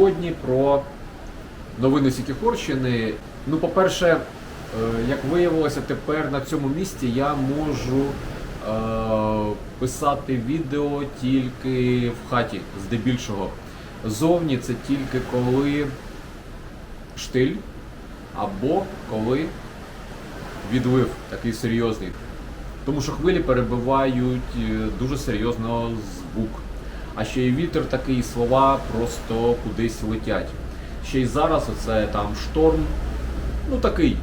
Сьогодні про новини Сікіхорщини. Ну, по-перше, е, як виявилося, тепер на цьому місці я можу е, писати відео тільки в хаті, здебільшого. Зовні це тільки коли штиль або коли відлив такий серйозний. Тому що хвилі перебивають е, дуже серйозно звук. А ще й вітер такий, слова просто кудись летять. Ще й зараз оце там шторм, ну такий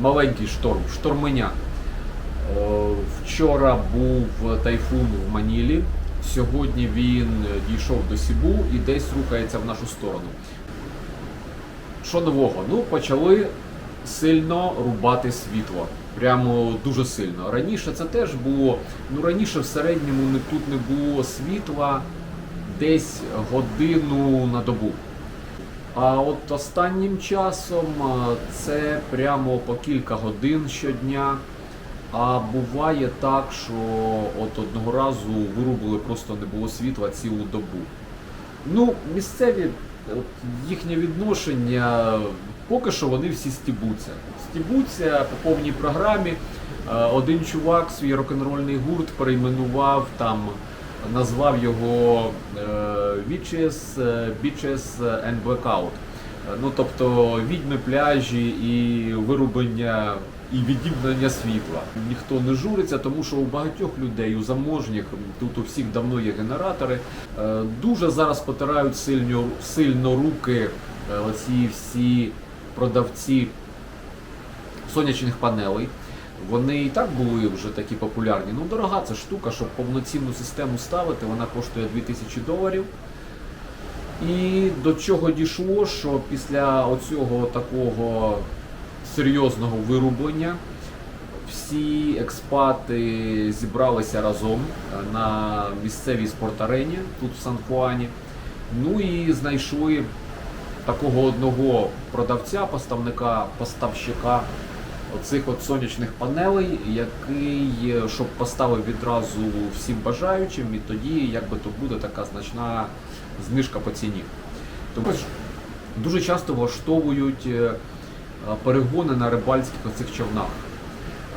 маленький шторм, шторминя. Е, Вчора був тайфун в Манілі. Сьогодні він дійшов до Сібу і десь рухається в нашу сторону. Що нового? Ну, почали сильно рубати світло. Прямо дуже сильно. Раніше це теж було. Ну раніше в середньому тут не було світла десь годину на добу. А от останнім часом це прямо по кілька годин щодня. А буває так, що от одного разу вирубили, просто не було світла цілу добу. Ну, місцеві, їхнє відношення, поки що вони всі стібуться. Стібуться по повній програмі. Е, Один чувак свій рок-н-рольний гурт перейменував там, назвав його Witches, Beaches and Blackout. Ну, тобто відьми пляжі і вирубання і відібнення світла. Ніхто не журиться, тому що у багатьох людей, у заможніх, тут у всіх давно є генератори. Е, Дуже зараз потирають сильно, сильно руки е, оці всі продавці сонячних панелей. Вони і так були вже такі популярні. Ну, дорога ця штука, щоб повноцінну систему ставити, вона коштує 2000 доларів. І до чого дійшло, що після оцього такого серйозного вирублення всі експати зібралися разом е, на місцевій спортарені тут в Сан-Хуані. Ну і знайшли такого одного продавця, поставника, поставщика оцих от сонячних панелей, який, е, щоб поставив відразу всім бажаючим, і тоді якби то буде така значна знижка по ціні. Тому дуже часто влаштовують е, перегони на рибальських оцих човнах.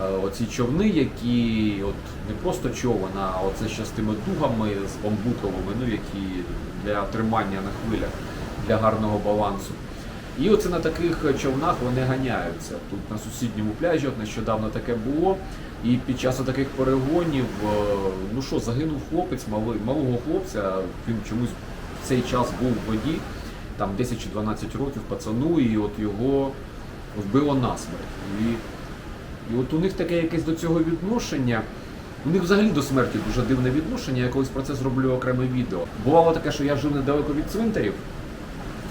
Е, Оці човни, які от не просто човен, а оце ще з тими дугами, з бамбуковими, ну які для тримання на хвилях, для гарного балансу. І оце на таких човнах вони ганяються. Тут на сусідньому пляжі, от нещодавно таке було. І під час таких перегонів, е, ну що, загинув хлопець, малий, малого хлопця, він чомусь в цей час був в воді, там 10 чи 12 років пацану, і от його вбило насмерть. І, і от у них таке якесь до цього відношення. У них взагалі до смерті дуже дивне відношення. Я колись про це зроблю окреме відео. Бувало таке, що я жив недалеко від цвинтарів.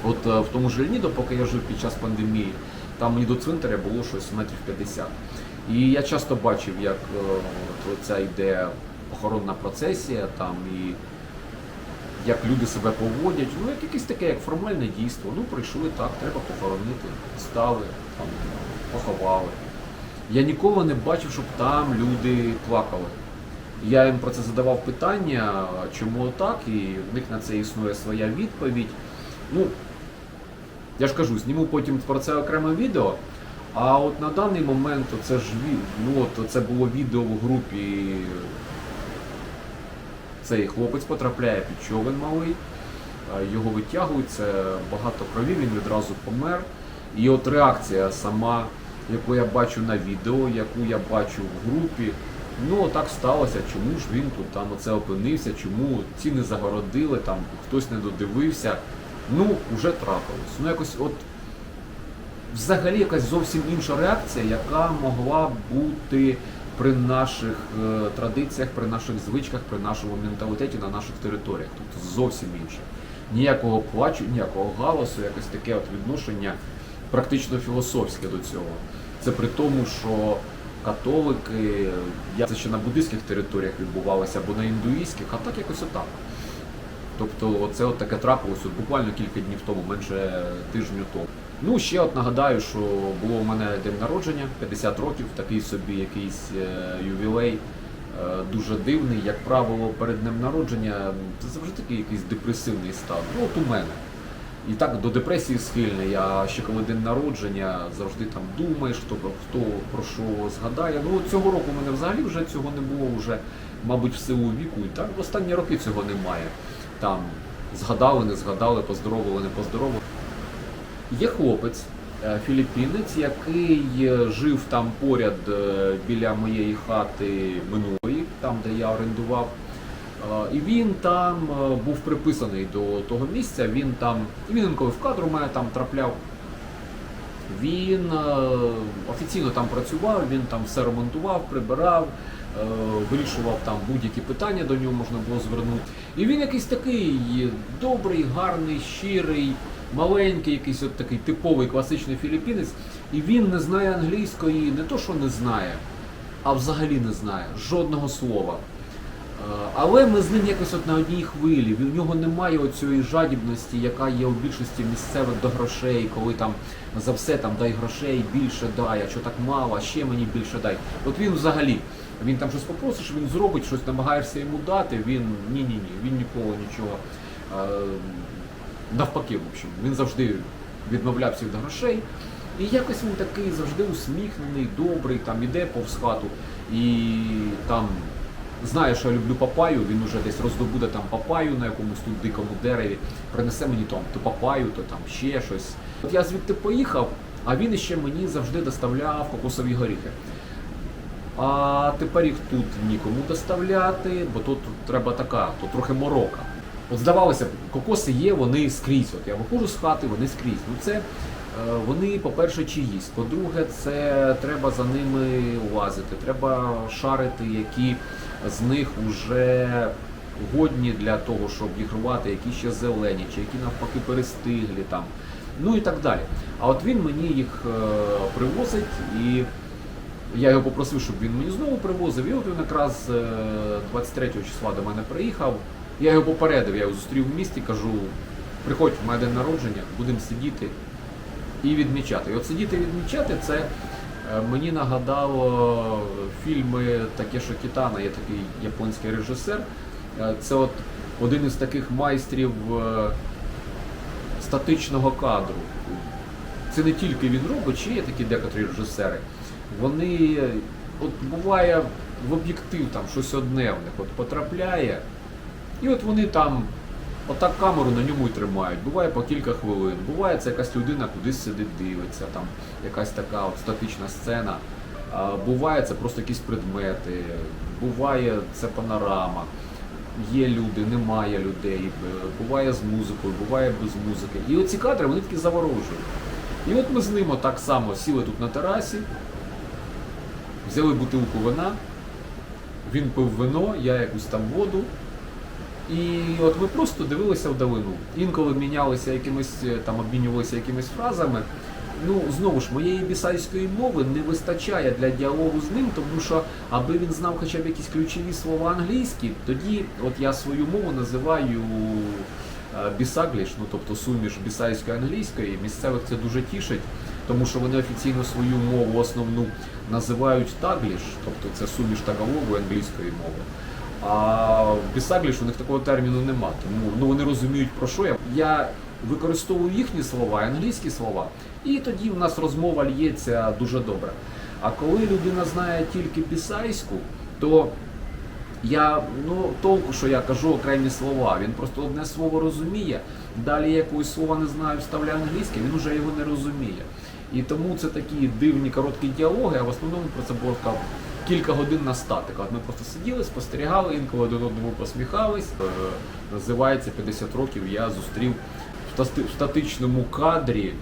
От е, в тому ж Льнідо, поки я жив під час пандемії, там мені до цвинтаря було щось метрів 50. І я часто бачив, як е, ця йде охоронна процесія там і як люди себе поводять. Ну, як якесь таке, як формальне дійство. Ну, прийшли так, треба похоронити. Стали, там, поховали. Я ніколи не бачив, щоб там люди плакали. Я їм про це задавав питання, чому так, і в них на це існує своя відповідь. Ну, я ж кажу, зніму потім про це окреме відео. А от на даний момент це ж ну от це було відео в групі. Цей хлопець потрапляє під човен малий, е, його витягують, це багато крові, він відразу помер. І от реакція сама, яку я бачу на відео, яку я бачу в групі. Ну так сталося, чому ж він тут там оце опинився, чому ці не загородили, там хтось не додивився. Ну, вже трапилось. Ну якось от взагалі якась зовсім інша реакція, яка могла бути при наших е, традиціях, при наших звичках, при нашому менталітеті на наших територіях. Тобто зовсім інше. Ніякого плачу, ніякого галасу, якось таке от відношення практично філософське до цього. Це при тому, що католики, я це ще на буддийських територіях відбувалося, або на індуїзьких, а так якось отак. Тобто оце от таке трапилося буквально кілька днів тому, менше тижню тому. Ну, ще от нагадаю, що було у мене день народження, 50 років, такий собі якийсь е, ювілей, е, дуже дивний. Як правило, перед днем народження це завжди такий якийсь депресивний стан. Ну, от у мене. І так до депресії схильний. Я ще коли день народження завжди там думаєш, хто, хто про що згадає. Ну цього року у мене взагалі вже цього не було, вже, мабуть, в силу віку. І так в останні роки цього немає. Там згадали, не згадали, поздоровили, не поздоровили. Є хлопець, е, філіппінець, який е, жив там поряд е, біля моєї хати минулої, там де я орендував. І він там був приписаний до того місця. Він там, він інколи в кадр у мене там трапляв. Він офіційно там працював, він там все ремонтував, прибирав, вирішував там будь-які питання до нього можна було звернути. І він якийсь такий добрий, гарний, щирий, маленький, якийсь от такий типовий класичний філіппінець. І він не знає англійської, не то, що не знає, а взагалі не знає жодного слова. Е, Але ми з ним якось от на одній хвилі. В нього немає оцієї жадібності, яка є у більшості місцевих до грошей, коли там за все там дай грошей, більше дай, а що так мало, ще мені більше дай. От він взагалі, він там щось попросиш, він зробить, щось намагаєшся йому дати, він ні-ні-ні, він ніколи нічого. Навпаки, в общем, він завжди відмовлявся від грошей. І якось він такий завжди усміхнений, добрий, там іде повз хату і там знає, що я люблю папаю, він уже десь роздобуде там папаю на якомусь тут дикому дереві, принесе мені там то папаю, то там ще щось. От я звідти поїхав, а він іще мені завжди доставляв кокосові горіхи. А тепер їх тут нікому доставляти, бо тут треба така, тут трохи морока. От здавалося б, кокоси є, вони скрізь. От я виходжу з хати, вони скрізь. Ну це е, вони, по-перше, чиїсь. По-друге, це треба за ними лазити, треба шарити, які з них вже годні для того, щоб їх рвати, які ще зелені, чи які навпаки перестиглі там. Ну і так далі. А от він мені їх е, привозить і. Я його попросив, щоб він мені знову привозив. І от він якраз е, 23 числа до мене приїхав. Я його попередив, я його зустрів в місті, кажу, приходь в мене день народження, будемо сидіти і відмічати. І от сидіти і відмічати це е, мені нагадало фільми Такешо Кітана, є такий японський режисер. Е, Це от один із таких майстрів е, статичного кадру. Це не тільки він робить, чи є такі декотрі режисери. Вони, от буває в об'єктив там щось одне в них от потрапляє, і от вони там отак камеру на ньому і тримають. Буває по кілька хвилин. Буває це якась людина кудись сидить, дивиться, там якась така от статична сцена. Буває це просто якісь предмети, буває це панорама. Є люди, немає людей, буває з музикою, буває без музики. І оці кадри вони такі заворожують. І от ми з ним так само сіли тут на терасі, взяли бутилку вина, він пив вино, я якусь там воду. І от ми просто дивилися вдалину. Інколи мінялися якимись, е, там обмінювалися якимись фразами. Ну, знову ж, моєї бісайської мови не вистачає для діалогу з ним, тому що аби він знав хоча б якісь ключові слова англійські, тоді от я свою мову називаю е, бісагліш, ну тобто суміш бісайської англійської. Місцевих це дуже тішить, тому що вони офіційно свою мову основну називають тагліш, тобто це суміш тагалогу англійської мови. А бісагліш у них такого терміну нема. Тому ну вони розуміють про що я. Я використовую їхні слова, англійські слова, і тоді в нас розмова лється дуже добре. А коли людина знає тільки бісайську, то я ну толку, що я кажу окремі слова. Він просто одне слово розуміє, далі якогось слова не знаю, вставляю англійське, він вже його не розуміє. І тому це такі дивні короткі діалоги, а в основному про це було кілька годин на статика. Ми просто сиділи, спостерігали, інколи один одному посміхались. Е, Називається 50 років. Я зустрів в статичному кадрі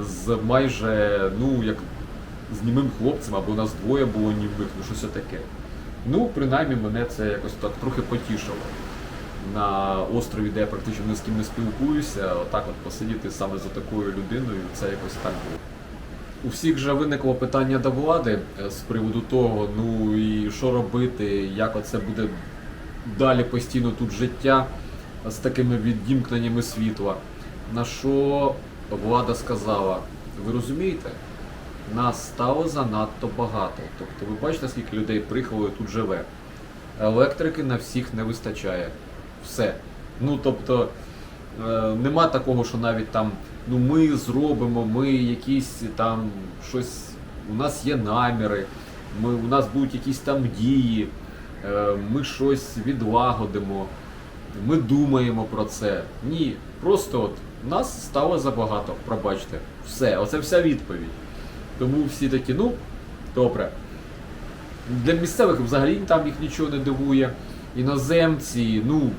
з майже, ну як з німим хлопцем, або нас двоє було німих, ну щось таке. Ну, принаймні мене це якось так трохи потішило. На острові, де я практично ні з ким не спілкуюся, отак от посидіти саме за такою людиною, це якось так було. У всіх же виникло питання до влади е, з приводу того, ну і що робити, як оце буде далі постійно тут життя з такими відімкненнями світла. На що влада сказала: ви розумієте, нас стало занадто багато. Тобто, ви бачите, скільки людей приїхало тут живе. Електрики на всіх не вистачає. Все. Ну тобто, е, нема такого, що навіть там, ну ми зробимо, ми якісь там щось, у нас є наміри, ми, у нас будуть якісь там дії, е, ми щось відлагодимо, ми думаємо про це. Ні, просто от нас стало забагато, пробачте. Все, оце вся відповідь. Тому всі такі, ну, добре. Для місцевих взагалі там їх нічого не дивує. Іноземці, ну,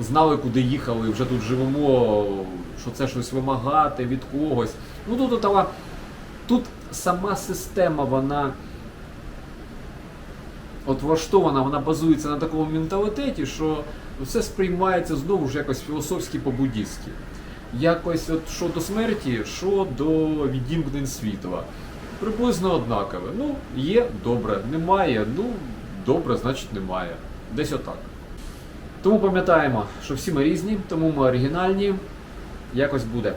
знали, куди їхали, вже тут живемо, що це щось вимагати від когось. Ну тут, тут, тут сама система, вона от влаштована, вона базується на такому менталітеті, що все сприймається знову ж якось філософськи по-буддістськи. Якось от що до смерті, що до відімкнень світла. Приблизно однакове. Ну, є, добре, немає, ну, добре, значить немає. Десь отак. Тому пам'ятаємо, що всі ми різні, тому ми оригінальні. Якось буде.